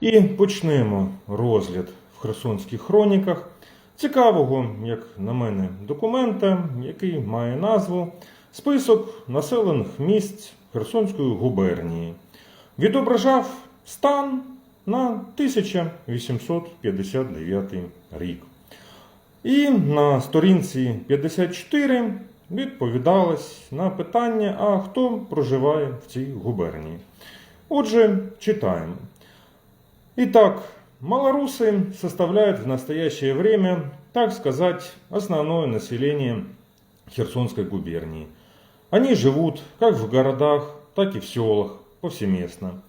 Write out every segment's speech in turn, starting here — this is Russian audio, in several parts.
І почнемо розгляд в Херсонських хроніках цікавого, як на мене, документа, який має назву Список населених місць Херсонської губернії. Відображав стан на 1859 рік. І на сторінці 54 відповідалось на питання, а хто проживає в цій губернії. Отже, читаем. Итак, малорусы составляют в настоящее время, так сказать, основное население Херсонской губернии. Они живут как в городах, так и в селах повсеместно,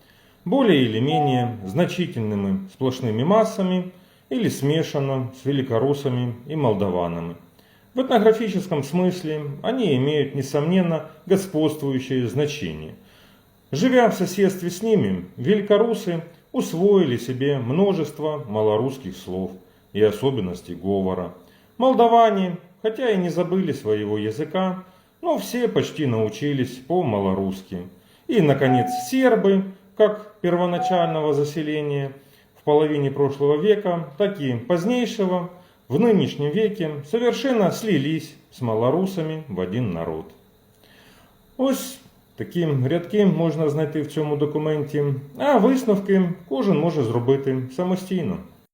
более или менее значительными сплошными массами или смешанно с великорусами и молдаванами. В этнографическом смысле они имеют, несомненно, господствующее значение – Живя в соседстве с ними, великорусы усвоили себе множество малорусских слов и особенностей говора. Молдаване, хотя и не забыли своего языка, но все почти научились по-малорусски. И, наконец, сербы, как первоначального заселения в половине прошлого века, так и позднейшего, в нынешнем веке совершенно слились с малорусами в один народ. Ось такі рядки можна знайти в цьому документі, а висновки кожен може зробити самостійно.